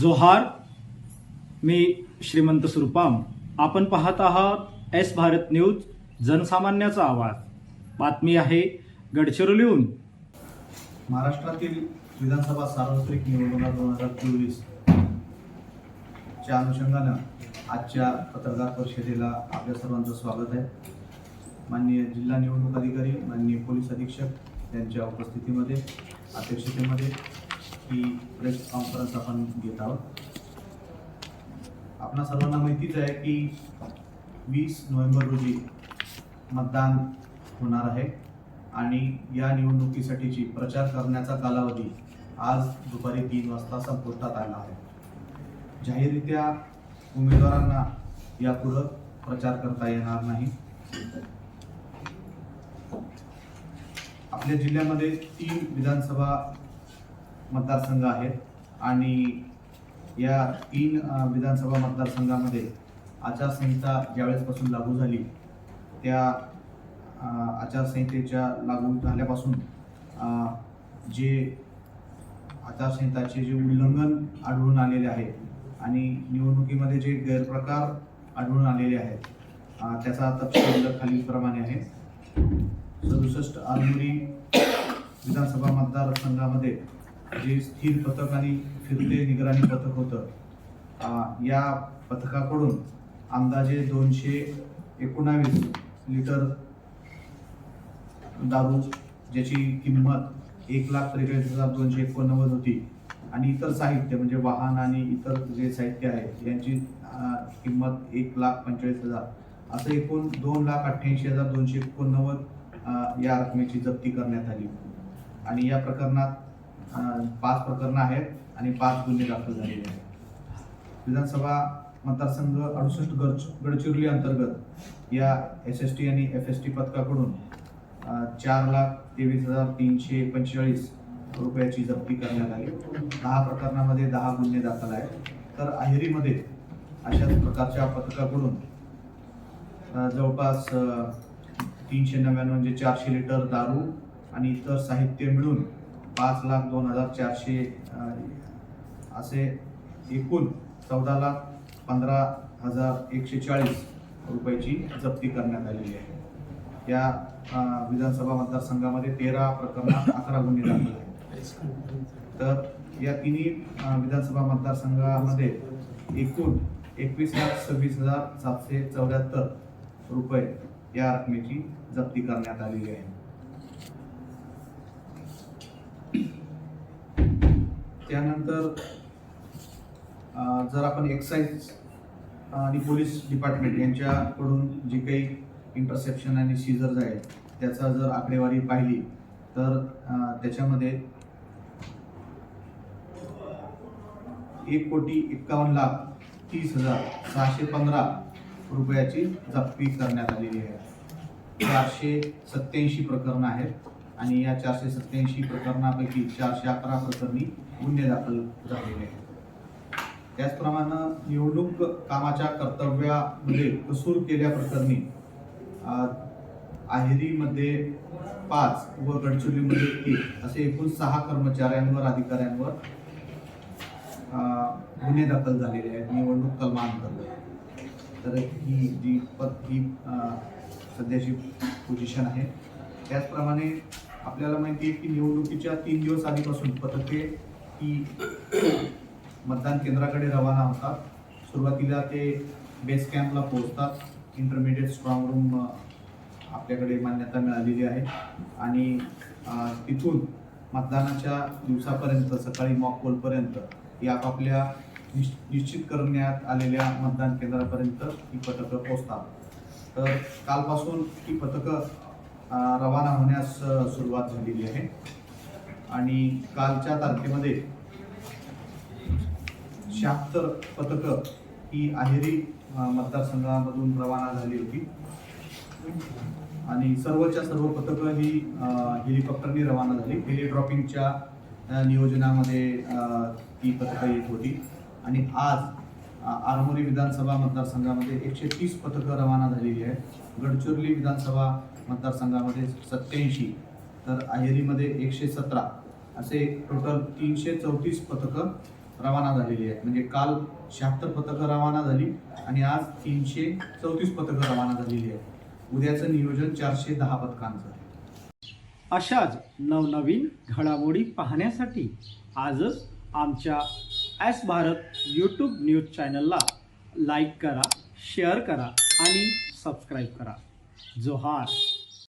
जोहार मी श्रीमंत सुरपाम. आपण पाहत आहात एस भारत न्यूज जनसामान्याचा आवाज. बातमी आहे गडचिरोलीहून. महाराष्ट्रातील विधानसभा सार्वत्रिक निवडणुका दोन हजार चोवीस च्या अनुषंगानं आजच्या पत्रकार परिषदेला आपल्या सर्वांचं स्वागत आहे. माननीय जिल्हा निवडणूक अधिकारी माननीय पोलीस अधीक्षक यांच्या उपस्थितीमध्ये अध्यक्षतेमध्ये ही प्रेस कॉन्फरन्स आपण घेत आहोत. आपणा सर्वांना माहितीच आहे की वीस नोव्हेंबर रोजी मतदान होणार आहे आणि या निवडणुकीसाठीची प्रचार करण्याचा कालावधी आज दुपारी तीन वाजता संपुष्टात आला आहे. जाहीररित्या उमेदवारांना यापुढं प्रचार करता येणार नाही. आपल्या जिल्ह्यामध्ये तीन विधानसभा मतदारसंघ आहेत. आणि या तीन विधानसभा मतदारसंघामध्ये आचारसंहिता ज्यावेळेसपासून लागू झाली त्या आचारसंहितेच्या लागू झाल्यापासून जे आचारसंहिताचे जे उल्लंघन आढळून आलेले आहे आणि निवडणुकीमध्ये जे गैरप्रकार आढळून आलेले आहेत त्याचा तपशील खालीलप्रमाणे आहे. सदुसष्ट आलमुरी विधानसभा मतदारसंघामध्ये जे स्थिर पथक आणि फिरते निगराणी पथक होतं या पथकाकडून अंदाजे दोनशे एकोणावीस लिटर दारू ज्याची किंमत एक लाख त्रेचाळीस हजार दोनशे एकोणनव्वद होती. आणि इतर साहित्य म्हणजे वाहन आणि इतर जे साहित्य आहे यांची किंमत एक लाख पंचेचाळीस हजार. असं एकूण दोन लाख अठ्ठ्याऐंशी हजार दोनशे एकोणनव्वद या रकमेची जप्ती करण्यात आली. आणि या प्रकरणात पाच प्रकरणं आहेत आणि पाच गुन्हे दाखल झालेले आहेत. विधानसभा मतदारसंघ अडुसष्ट गड गडचिरोली अंतर्गत या एस एस टी आणि एफ एस टी पथकाकडून चार लाख तेवीस हजार तीनशे पंचेचाळीस रुपयाची जप्ती करण्यात आली. दहा प्रकरणामध्ये दहा गुन्हे दाखल आहेत. तर अहेरीमध्ये अशाच प्रकारच्या पथकाकडून जवळपास तीनशे नव्याण्णव म्हणजे चारशे लिटर दारू आणि इतर साहित्य मिळून पाच लाख दोन हजार चारशे असे एकूण चौदा लाख पंधरा हजार एकशे चाळीस रुपयाची जप्ती करण्यात आलेली आहे. या विधानसभा मतदारसंघामध्ये तेरा प्रकरणात अकरा गुन्हे दाखल आहेत. तर या तिन्ही विधानसभा मतदारसंघामध्ये एकूण एकवीस लाख सव्वीस हजार सातशे चौऱ्याहत्तर रुपये या रकमेची जप्ती करण्यात आलेली आहे. त्यानंतर जर आपण एक्साईज आणि पोलीस डिपार्टमेंट यांच्याकडून जे काही इंटरसेप्शन आणि सीझर्स आहेत त्याचा जर आकडेवारी पाहिली तर त्याच्यामध्ये एक कोटी एक्कावन्न लाख तीस हजार सहाशे पंधरा रुपयाची जप्ती करण्यात आलेली आहे. चारशे सत्याऐंशी प्रकरणं आहेत. आणि या चारशे सत्याऐंशी प्रकरणापैकी चारशे अकरा प्रकरणी गुन्हे दाखल झालेले आहेत. त्याचप्रमाणे निवडणूक कामाच्या कर्तव्यामध्ये कसूर केल्याप्रकरणी आहेरीमध्ये आहिरीमध्ये पाच व गडचिरोलीमध्ये एक असे एकूण सहा कर्मचाऱ्यांवर अधिकाऱ्यांवर गुन्हे दाखल झालेले आहेत. निवडणूक कलमांतर्गत. तर ही जी पद ही सध्याची पोझिशन आहे. त्याचप्रमाणे आपल्याला माहिती आहे की निवडणुकीच्या तीन दिवस आधीपासून पथके ही मतदान केंद्राकडे रवाना होतात. सुरुवातीला ते बेस कॅम्पला पोहोचतात. इंटरमिडिएट स्ट्रॉंग रूम आपल्याकडे मान्यता मिळालेली आहे. आणि तिथून मतदानाच्या दिवसापर्यंत सकाळी मॉक पोलपर्यंत या आपापल्या निश निश्चित करण्यात आलेल्या मतदान केंद्रापर्यंत ही पथकं पोहोचतात. तर कालपासून ही पथकं रवाना होण्यास सुरुवात झालेली आहे. आणि कालच्या तारखेमध्ये शहात्तर पथकं ही आहेरी मतदारसंघामधून रवाना झाली होती. आणि सर्वच्या सर्व पथकं ही हेलिकॉप्टरने हेलिकॉप्टरनी रवाना झाली. हेलिड्रॉपिंगच्या नियोजनामध्ये ती पथकं येत होती. आणि आज आरमोरी विधानसभा मतदारसंघामध्ये एकशे तीस पथकं रवाना झालेली आहेत. गडचिरोली विधानसभा मतदारसंघामध्ये सत्याऐंशी तर अहेरीमध्ये एकशे सतरा असे टोटल तीनशे चौतीस पथकं रवाना झालेली आहेत. म्हणजे काल शहात्तर पथकं रवाना झाली आणि आज तीनशे चौतीस पथकं रवाना झालेली आहेत. उद्याचं नियोजन चारशे दहा पथकांचं. अशाच नवनवीन घडामोडी पाहण्यासाठी आजच आमच्या ॲस भारत यूट्यूब न्यूज चॅनलला लाईक करा शेअर करा आणि सबस्क्राईब करा. जोहार.